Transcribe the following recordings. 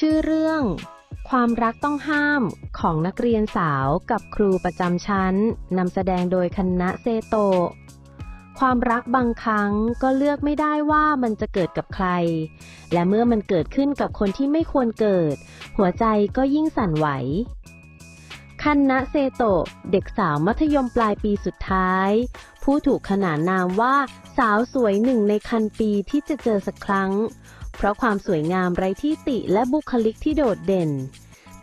ชื่อเรื่อง ความรักต้องห้ามของนักเรียนสาวกับครูประจำชั้นนำแสดงโดยคณะเซโตะความรักบางครั้งก็เลือกไม่ได้ว่ามันจะเกิดกับใคร และเมื่อมันเกิดขึ้นกับคนที่ไม่ควรเกิด หัวใจก็ยิ่งสั่นไหวคันนะเซโตะเด็กสาวมัธยมปลายปีสุดท้าย ผู้ถูกขนานนามว่าสาวสวยหนึ่งในคันปีที่จะเจอสักครั้ง ราะความสวยงามไร้ที่ติและบุคลิกที่โดดเด่น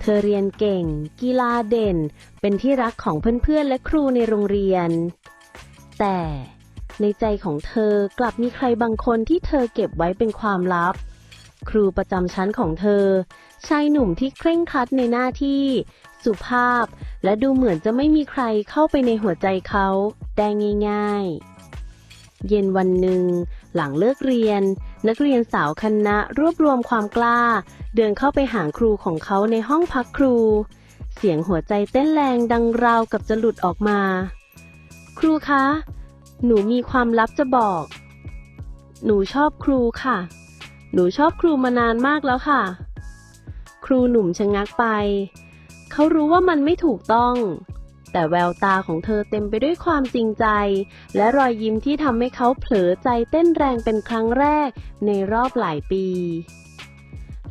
เธอเรียนเก่ง กีฬาเด่น เป็นที่รักของเพื่อนๆและครูในโรงเรียน แต่ในใจของเธอกลับมีใครบางคนที่เธอเก็บไว้เป็นความลับ ครูประจำชั้นของเธอ ชายหนุ่มที่เคร่งครัดในหน้าที่ สุภาพ และดูเหมือนจะไม่มีใครเข้าไปในหัวใจเขาได้ง่าย ๆ เย็นวันหนึ่ง หลังเลิกเรียน นักเรียนสาวคณะรวบรวมความกล้า เดินเข้าไปหาครูของเขาในห้องพักครู เสียงหัวใจเต้นแรงดังราวกับจะหลุดออกมา ครูคะ หนูมีความลับจะบอก หนูชอบครูค่ะ หนูชอบครูมานานมากแล้วค่ะ ครูหนุ่มชะงักไป เขารู้ว่ามันไม่ถูกต้อง แต่แววตาของเธอเต็มไปด้วยความจริงใจ และรอยยิ้มที่ทำให้เขาเผลอใจเต้นแรงเป็นครั้งแรกในรอบหลายปี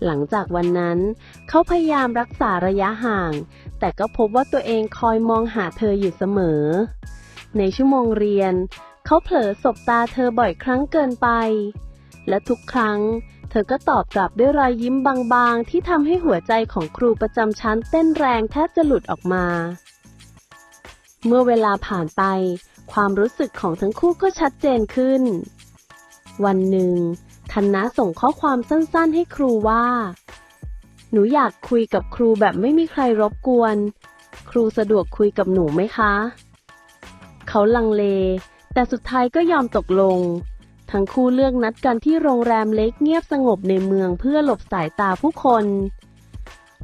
หลังจากวันนั้น เขาพยายามรักษาระยะห่าง แต่ก็พบว่าตัวเองคอยมองหาเธออยู่เสมอ ในชั่วโมงเรียน เขาเผลอสบตาเธอบ่อยครั้งเกินไป และทุกครั้งเธอก็ตอบกลับด้วยรอยยิ้มบางๆ ที่ทำให้หัวใจของครูประจำชั้นเต้นแรงแทบจะหลุดออกมา เมื่อเวลาผ่านไป ความรู้สึกของทั้งคู่ก็ชัดเจนขึ้น วันหนึ่งคณะส่งข้อความสั้นๆ ให้ครูว่า หนูอยากคุยกับครูแบบไม่มีใครรบกวน ครูสะดวกคุยกับหนูไหมคะ เขาลังเล แต่สุดท้ายก็ยอมตกลง ทั้งคู่เลือกนัดกันที่โรงแรมเล็กเงียบสงบในเมืองเพื่อหลบสายตาผู้คน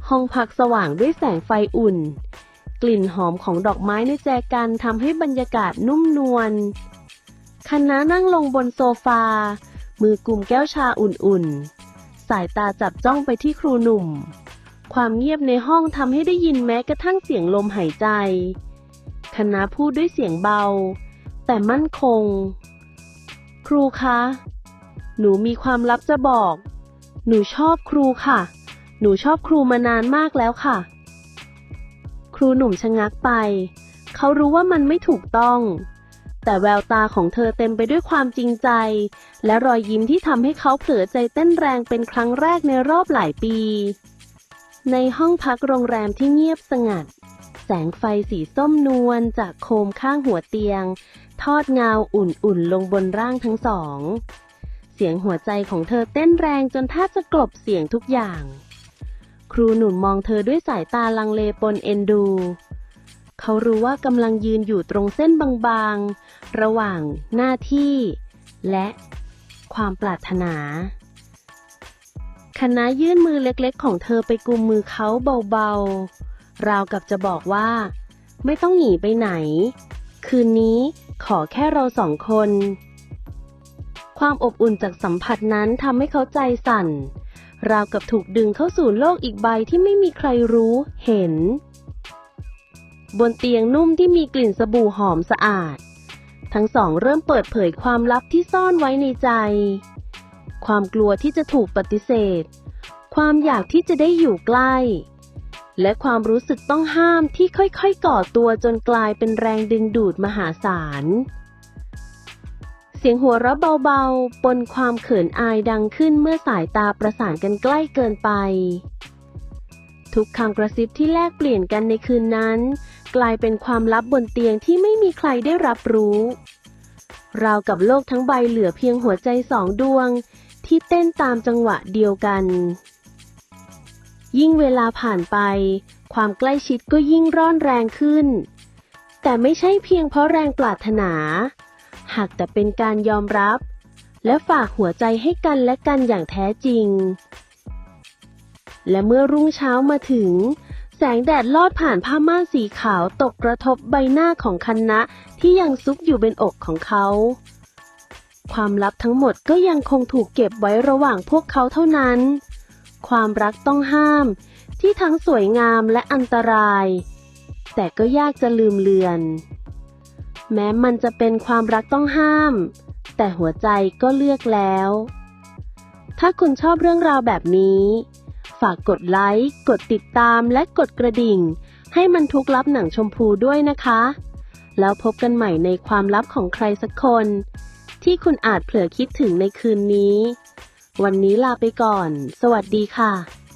ห้องพักสว่างด้วยแสงไฟอุ่น กลิ่นหอมของดอกไม้ในแจกันทำให้บรรยากาศนุ่มนวลคณะนั่งลงบนโซฟา มือกลุ่มแก้วชาอุ่นๆ สายตาจับจ้องไปที่ครูหนุ่ม ความเงียบในห้องทำให้ได้ยินแม้กระทั่งเสียงลมหายใจ คณะพูดด้วยเสียงเบา แต่มั่นคง ครูคะ หนูมีความลับจะบอก หนูชอบครูค่ะ หนูชอบครูมานานมากแล้วค่ะ ครูหนุ่มชะงักไป เขารู้ว่ามันไม่ถูกต้อง แต่แววตาของเธอเต็มไปด้วยความจริงใจ และรอยยิ้มที่ทำให้เขาเผลอใจเต้นแรงเป็นครั้งแรกในรอบหลายปี ในห้องพักโรงแรมที่เงียบสงัด แสงไฟสีส้มนวลจากโคมข้างหัวเตียง ทอดเงาอุ่นๆลงบนร่างทั้งสอง เสียงหัวใจของเธอเต้นแรงจนแทบจะกลบเสียงทุกอย่าง รูหนุ่มมองเธอด้วยสายตาลังเลปนเอ็นดู เขารู้ว่ากำลังยืนอยู่ตรงเส้นบางๆ ระหว่างหน้าที่ และความปรารถนาคณะยื่นมือเล็กๆ ของเธอไปกุมมือเขาเบาๆ ราวกับจะบอกว่า ไม่ต้องหนีไปไหน คืนนี้ขอแค่เราสองคน ความอบอุ่นจากสัมผัสนั้นทำให้เขาใจสั่น ราวกับถูกดึงเข้าสู่โลกอีกใบที่ไม่มีใครรู้เห็น บนเตียงนุ่มที่มีกลิ่นสบู่หอมสะอาด ทั้งสองเริ่มเปิดเผยความลับที่ซ่อนไว้ในใจ ความกลัวที่จะถูกปฏิเสธ ความอยากที่จะได้อยู่ใกล้ และความรู้สึกต้องห้ามที่ค่อยๆ ก่อตัวจนกลายเป็นแรงดึงดูดมหาศาล เสียงหัวเราะเบาๆ ปนความเขินอายดังขึ้นเมื่อสายตาประสานกันใกล้เกินไป ทุกคำกระซิบที่แลกเปลี่ยนกันในคืนนั้น กลายเป็นความลับบนเตียงที่ไม่มีใครได้รับรู้ ราวกับโลกทั้งใบเหลือเพียงหัวใจสองดวง ที่เต้นตามจังหวะเดียวกัน ยิ่งเวลาผ่านไป ความใกล้ชิดก็ยิ่งร่อนแรงขึ้น แต่ไม่ใช่เพียงเพราะแรงปรารถนา หากแต่เป็นการยอมรับ และฝากหัวใจให้กันและกันอย่างแท้จริง และเมื่อรุ่งเช้ามาถึง แสงแดดลอดผ่านผ้าม่านสีขาวตกกระทบใบหน้าของคันนะที่ยังซุกอยู่เป็นอกของเขา ความลับทั้งหมดก็ยังคงถูกเก็บไว้ระหว่างพวกเขาเท่านั้น ความรักต้องห้าม ที่ทั้งสวยงามและอันตราย แต่ก็ยากจะลืมเลือน แม้มันจะเป็นความรักต้องห้าม แต่หัวใจก็เลือกแล้ว ถ้าคุณชอบเรื่องราวแบบนี้ ฝากกดไลค์ กดติดตามและกดกระดิ่ง ให้มันทุกลับหนังชมพูด้วยนะคะ แล้วพบกันใหม่ในความลับของใครสักคน ที่คุณอาจเผลอคิดถึงในคืนนี้ วันนี้ลาไปก่อน สวัสดีค่ะ